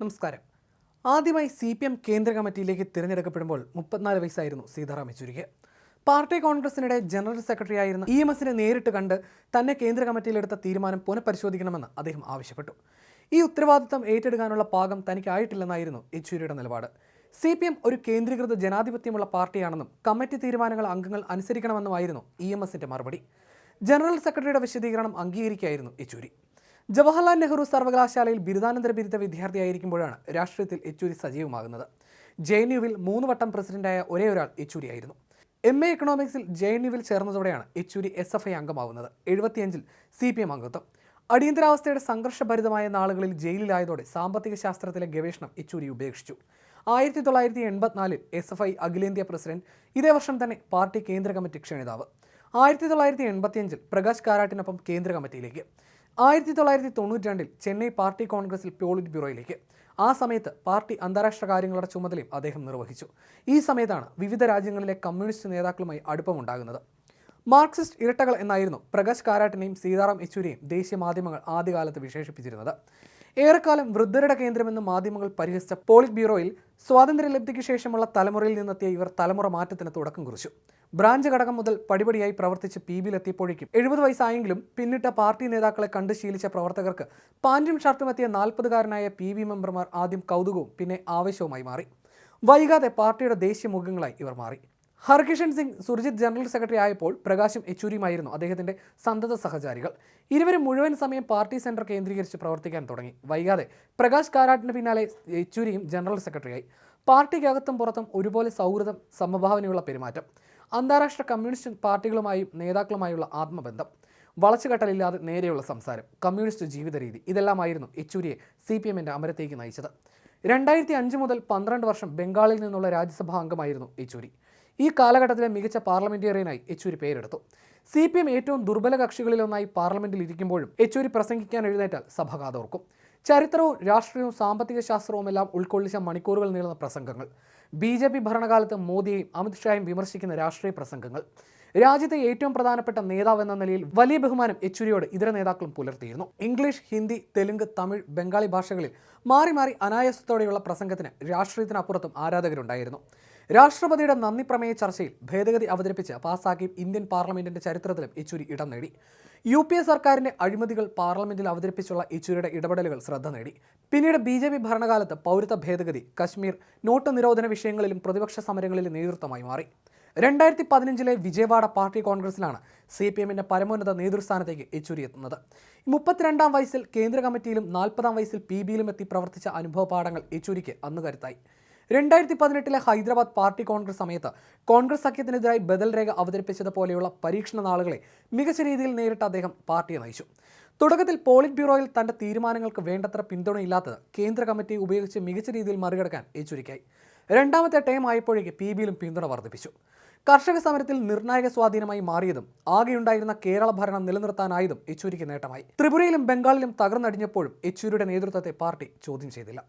നമസ്കാരം. ആദ്യമായി C P M കേന്ദ്ര കമ്മിറ്റിയിലേക്ക് തിരഞ്ഞെടുക്കപ്പെടുമ്പോൾ മുപ്പത്തിനാല് വയസ്സായിരുന്നു സീതാറാം യെച്ചൂരിക്ക്. പാർട്ടി കോൺഗ്രസിനിടെ ജനറൽ സെക്രട്ടറി ആയിരുന്ന ഇ എം എസിനെ നേരിട്ട് കണ്ട് തന്നെ കേന്ദ്ര കമ്മിറ്റിയിലെടുത്ത തീരുമാനം പുനഃപരിശോധിക്കണമെന്ന് അദ്ദേഹം ആവശ്യപ്പെട്ടു. ഈ ഉത്തരവാദിത്തം ഏറ്റെടുക്കാനുള്ള പാകം തനിക്കായിട്ടില്ലെന്നായിരുന്നു യെച്ചൂരിയുടെ നിലപാട്. സി പി എം ഒരു കേന്ദ്രീകൃത ജനാധിപത്യമുള്ള പാർട്ടിയാണെന്നും കമ്മിറ്റി തീരുമാനങ്ങൾ അംഗങ്ങൾ അനുസരിക്കണമെന്നുമായിരുന്നു ഇ എം എസിന്റെ മറുപടി. ജനറൽ സെക്രട്ടറിയുടെ വിശദീകരണം അംഗീകരിക്കുകയായിരുന്നു യെച്ചൂരി. ജവഹർലാൽ നെഹ്റു സർവകലാശാലയിൽ ബിരുദാനന്തര ബിരുദ വിദ്യാർത്ഥിയായിരിക്കുമ്പോഴാണ് രാഷ്ട്രീയത്തിൽ യെച്ചൂരി സജീവമാകുന്നത്. ജെ എൻ യുവിൽ മൂന്ന് വട്ടം പ്രസിഡന്റായ ഒരേ ഒരാൾ യെച്ചൂരിയായിരുന്നു. എം എ എക്കണോമിക്സിൽ ജെ എൻ യുവിൽ ചേർന്നതോടെയാണ് യെച്ചൂരി എസ് എഫ് ഐ അംഗമാവുന്നത് എഴുപത്തിയഞ്ചിൽ സി പി എം അംഗത്വം. അടിയന്തരാവസ്ഥയുടെ സംഘർഷഭരിതമായ നാളുകളിൽ ജയിലിലായതോടെ സാമ്പത്തിക ശാസ്ത്രത്തിലെ ഗവേഷണം യെച്ചൂരി ഉപേക്ഷിച്ചു. ആയിരത്തി തൊള്ളായിരത്തി എൺപത്തിനാലിൽ എസ് എഫ് ഐ അഖിലേന്ത്യാ പ്രസിഡന്റ് ഇതേ വർഷം തന്നെ പാർട്ടി കേന്ദ്ര കമ്മിറ്റി ക്ഷണിതാവ്. ആയിരത്തി തൊള്ളായിരത്തി എൺപത്തിയഞ്ചിൽ പ്രകാശ് കാരാട്ടിനൊപ്പം കേന്ദ്ര കമ്മിറ്റിയിലേക്ക്. ആയിരത്തി തൊള്ളായിരത്തി തൊണ്ണൂറ്റി രണ്ടിൽ ചെന്നൈ പാർട്ടി കോൺഗ്രസിൽ പോളിറ്റ് ബ്യൂറോയിലേക്ക്. ആ സമയത്ത് പാർട്ടി അന്താരാഷ്ട്ര കാര്യങ്ങളുടെ ചുമതലയും അദ്ദേഹം നിർവഹിച്ചു. ഈ സമയത്താണ് വിവിധ രാജ്യങ്ങളിലെ കമ്മ്യൂണിസ്റ്റ് നേതാക്കളുമായി അടുപ്പമുണ്ടാകുന്നത്. മാർക്സിസ്റ്റ് ഇരട്ടകൾ എന്നായിരുന്നു പ്രകാശ് കാരാട്ടിനെയും സീതാറാം യെച്ചൂരിയെയും ദേശീയ മാധ്യമങ്ങൾ ആദ്യകാലത്ത് വിശേഷിപ്പിച്ചിരുന്നത്. ഏറെക്കാലം വൃദ്ധരുടെ കേന്ദ്രമെന്ന് മാധ്യമങ്ങൾ പരിഹസിച്ച പോളിറ്റ് ബ്യൂറോയിൽ സ്വാതന്ത്ര്യലബ്ധിക്ക് ശേഷമുള്ള തലമുറയിൽ നിന്നെത്തിയ ഇവർ തലമുറ മാറ്റത്തിന് തുടക്കം കുറിച്ചു. ബ്രാഞ്ച് ഘടകം മുതൽ പടിപടിയായി പ്രവർത്തിച്ച് പി ബിയിലെത്തിയപ്പോഴേക്കും എഴുപത് വയസ്സായെങ്കിലും പിന്നിട്ട പാർട്ടി നേതാക്കളെ കണ്ട് ശീലിച്ച പ്രവർത്തകർക്ക് പാന്റും ഷർട്ടും എത്തിയ നാൽപ്പതുകാരനായ പി ബി മെമ്പർമാർ ആദ്യം കൗതുകവും പിന്നെ ആവേശവുമായി മാറി. വൈകാതെ പാർട്ടിയുടെ ദേശീയ മുഖങ്ങളായി ഇവർ മാറി. ഹർകിഷൻ സിംഗ് സുർജിത് ജനറൽ സെക്രട്ടറി ആയപ്പോൾ പ്രകാശും യെച്ചൂരിയുമായിരുന്നു അദ്ദേഹത്തിന്റെ സന്തത സഹചാരികൾ. ഇരുവരും മുഴുവൻ സമയം പാർട്ടി സെന്റർ കേന്ദ്രീകരിച്ച് പ്രവർത്തിക്കാൻ തുടങ്ങി. വൈകാതെ പ്രകാശ് കാരാട്ടിന് പിന്നാലെ യെച്ചൂരിയും ജനറൽ സെക്രട്ടറിയായി. പാർട്ടിക്കകത്തും പുറത്തും ഒരുപോലെ സൗഹൃദം സമഭാവനയുള്ള പെരുമാറ്റം. അന്താരാഷ്ട്ര കമ്മ്യൂണിസ്റ്റ് പാർട്ടികളുമായും നേതാക്കളുമായുള്ള ആത്മബന്ധം. വളച്ചുകെട്ടലില്ലാതെ നേരെയുള്ള സംസാരം. കമ്മ്യൂണിസ്റ്റ് ജീവിത രീതി ഇതെല്ലാമായിരുന്നു യെച്ചൂരിയെ സി പി എമ്മിന്റെ അമരത്തേക്ക് നയിച്ചത്. രണ്ടായിരത്തി അഞ്ച് മുതൽ പന്ത്രണ്ട് വർഷം ബംഗാളിൽ നിന്നുള്ള രാജ്യസഭാ അംഗമായിരുന്നു യെച്ചൂരി. ഈ കാലഘട്ടത്തിലെ മികച്ച പാർലമെന്റേറിയനായി യെച്ചൂരി പേരെടുത്തു. സി പി എം ഏറ്റവും ദുർബല കക്ഷികളിലൊന്നായി പാർലമെന്റിൽ ഇരിക്കുമ്പോഴും യെച്ചൂരി പ്രസംഗിക്കാൻ എഴുന്നേറ്റാൽ സഭ കാതോർക്കും ചരിത്രവും രാഷ്ട്രീയവും സാമ്പത്തിക ശാസ്ത്രവും എല്ലാം ഉൾക്കൊള്ളിച്ച മണിക്കൂറുകൾ നീളുന്ന പ്രസംഗങ്ങൾ. ബി ജെ പി ഭരണകാലത്ത് മോദിയെയും അമിത്ഷായും വിമർശിക്കുന്ന രാഷ്ട്രീയ പ്രസംഗങ്ങൾ. രാജ്യത്തെ ഏറ്റവും പ്രധാനപ്പെട്ട നേതാവ് എന്ന നിലയിൽ വലിയ ബഹുമാനം യെച്ചൂരിയോട് ഇതര നേതാക്കളും പുലർത്തിയിരുന്നു. ഇംഗ്ലീഷ് ഹിന്ദി തെലുങ്ക് തമിഴ് ബംഗാളി ഭാഷകളിൽ മാറി മാറി അനായാസത്തോടെയുള്ള പ്രസംഗത്തിന് രാഷ്ട്രീയത്തിനപ്പുറത്തും ആരാധകരുണ്ടായിരുന്നു. രാഷ്ട്രപതിയുടെ നന്ദി പ്രമേയ ചർച്ചയിൽ ഭേദഗതി അവതരിപ്പിച്ച് പാസാക്കി ഇന്ത്യൻ പാർലമെന്റിന്റെ ചരിത്രത്തിലും യെച്ചൂരി ഇടം നേടി. യു പി എ സർക്കാരിന്റെ അഴിമതികൾ പാർലമെന്റിൽ അവതരിപ്പിച്ചുള്ള യെച്ചൂരിയുടെ ഇടപെടലുകൾ ശ്രദ്ധ നേടി. പിന്നീട് ബി ജെ പി ഭരണകാലത്ത് പൗരത്വ ഭേദഗതി കശ്മീർ നോട്ട് നിരോധന വിഷയങ്ങളിലും പ്രതിപക്ഷ സമരങ്ങളിലും നേതൃത്വമായി മാറി. രണ്ടായിരത്തി പതിനഞ്ചിലെ വിജയവാഡ പാർട്ടി കോൺഗ്രസിലാണ് സി പി എമ്മിന്റെ പരമോന്നത നേതൃസ്ഥാനത്തേക്ക് യെച്ചൂരി എത്തുന്നത്. മുപ്പത്തിരണ്ടാം വയസ്സിൽ കേന്ദ്ര കമ്മിറ്റിയിലും നാൽപ്പതാം വയസ്സിൽ പി ബിയിലും എത്തി പ്രവർത്തിച്ച അനുഭവ പാഠങ്ങൾ യെച്ചൂരിക്ക് അന്ന് കരുത്തായി. രണ്ടായിരത്തി പതിനെട്ടിലെ ഹൈദരാബാദ് പാർട്ടി കോൺഗ്രസ് സമയത്ത് കോൺഗ്രസ് സഖ്യത്തിനെതിരായി ബദൽ രേഖ അവതരിപ്പിച്ചത് പോലെയുള്ള പരീക്ഷണ നാളുകളെ മികച്ച രീതിയിൽ നേരിട്ട് അദ്ദേഹം പാർട്ടിയെ നയിച്ചു. തുടക്കത്തിൽ പോളിറ്റ് ബ്യൂറോയിൽ തന്റെ തീരുമാനങ്ങൾക്ക് വേണ്ടത്ര പിന്തുണയില്ലാത്തത് കേന്ദ്ര കമ്മിറ്റി ഉപയോഗിച്ച് മികച്ച രീതിയിൽ മറികടക്കാൻ യെച്ചൂരിക്കായി. രണ്ടാമത്തെ ടൈം ആയപ്പോഴേക്ക് പി ബിയിലും പിന്തുണ വർദ്ധിപ്പിച്ചു. കർഷക സമരത്തിൽ നിർണായക സ്വാധീനമായി മാറിയതും ആകെയുണ്ടായിരുന്ന കേരള ഭരണം നിലനിർത്താനായതും യെച്ചൂരിക്ക് നേട്ടമായി. ത്രിപുരയിലും ബംഗാളിലും തകർന്നടിഞ്ഞപ്പോഴും യെച്ചൂരിയുടെ നേതൃത്വത്തെ പാർട്ടി ചോദ്യം ചെയ്തില്ല.